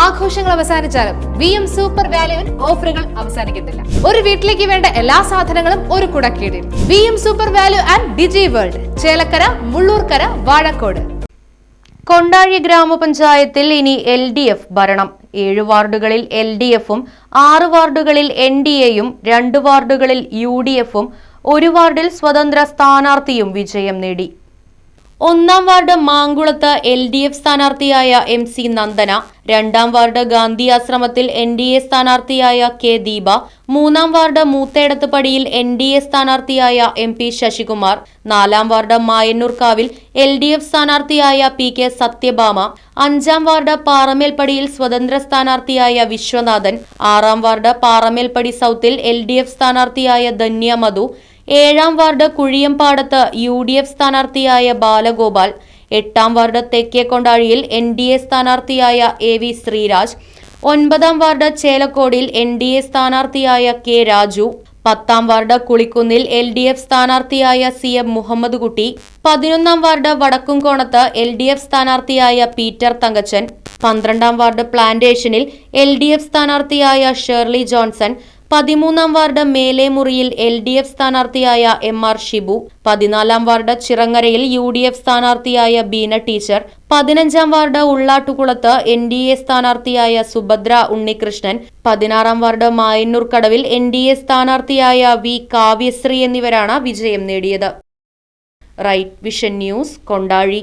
ആഘോഷങ്ങൾ അവസാനിച്ചാലും V M super വാല്യുവിൽ ഓഫറുകൾ അവസാനിക്കുന്നില്ല. ഒരു വീട്ടിലേക്ക് വേണ്ട എല്ലാ സാധനങ്ങളും ഒരു കുടക്കീടിൽ. V M super value and digi world Chelakkara Mullurkara Vazhakode. Kondazhi ഗ്രാമപഞ്ചായത്തിൽ ഇനി എൽ ഡി എഫ് ഭരണം. ഏഴ് വാർഡുകളിൽ എൽ ഡി എഫും ആറ് വാർഡുകളിൽ എൻ ഡി എയും രണ്ട് വാർഡുകളിൽ യു ഡി എഫും ഒരു വാർഡിൽ സ്വതന്ത്ര സ്ഥാനാർത്ഥിയും വിജയം നേടി. ഒന്നാം വാർഡ് മാങ്കുളത്ത് എൽ ഡി എഫ് സ്ഥാനാർത്ഥിയായ എം സി നന്ദന രണ്ടാം വാർഡ് ഗാന്ധി ആശ്രമത്തിൽ എൻ ഡി എ സ്ഥാനാർത്ഥിയായ കെ ദീപ മൂന്നാം വാർഡ് മൂത്തേടത്ത് പടിയിൽ എൻ ഡി എ സ്ഥാനാർത്ഥിയായ എം പി ശശികുമാർ നാലാം വാർഡ് മായന്നൂർക്കാവിൽ എൽ ഡി എഫ് സ്ഥാനാർത്ഥിയായ പി കെ സത്യഭാമ അഞ്ചാം വാർഡ് പാറമേൽപ്പടിയിൽ സ്വതന്ത്ര സ്ഥാനാർത്ഥിയായ വിശ്വനാഥൻ ആറാം വാർഡ് പാറമേൽപ്പടി സൗത്തിൽ എൽ ഡി എഫ് സ്ഥാനാർത്ഥിയായ ധന്യ മധു ഏഴാം വാർഡ് കുഴിയമ്പാടത്ത് യു ഡി എഫ് സ്ഥാനാർത്ഥിയായ ബാലഗോപാൽ എട്ടാം വാർഡ് തെക്കേക്കൊണ്ടാഴിയിൽ എൻ ഡി എ സ്ഥാനാർത്ഥിയായ എ വി ശ്രീരാജ് ഒൻപതാം വാർഡ് ചേലക്കോടിൽ എൻ ഡി എ സ്ഥാനാർത്ഥിയായ കെ രാജു പത്താം വാർഡ് കുളിക്കുന്നിൽ എൽ ഡി എഫ് സ്ഥാനാർത്ഥിയായ സി എം മുഹമ്മദ് കുട്ടി പതിനൊന്നാം വാർഡ് വടക്കുംകോണത്ത് എൽ ഡി എഫ് സ്ഥാനാർത്ഥിയായ പീറ്റർ തങ്കച്ചൻ പന്ത്രണ്ടാം വാർഡ് പ്ലാന്റേഷനിൽ എൽ ഡി എഫ് സ്ഥാനാർത്ഥിയായ ഷേർലി ജോൺസൺ പതിമൂന്നാം വാർഡ് മേലേമുറിയിൽ എൽ ഡി എഫ് സ്ഥാനാർത്ഥിയായ എം ആർ ഷിബു പതിനാലാം വാർഡ് ചിറങ്ങരയിൽ യു ഡി എഫ് സ്ഥാനാർത്ഥിയായ ബീന ടീച്ചർ പതിനഞ്ചാം വാർഡ് ഉള്ളാട്ടുകുളത്ത് എൻ ഡി എ സ്ഥാനാർത്ഥിയായ സുഭദ്ര ഉണ്ണികൃഷ്ണൻ പതിനാറാം വാർഡ് മായന്നൂർ കടവിൽ എൻ ഡി എ സ്ഥാനാർത്ഥിയായ വി കാവ്യശ്രീ എന്നിവരാണ് വിജയം നേടിയത്. Right Vision News Kondazhi.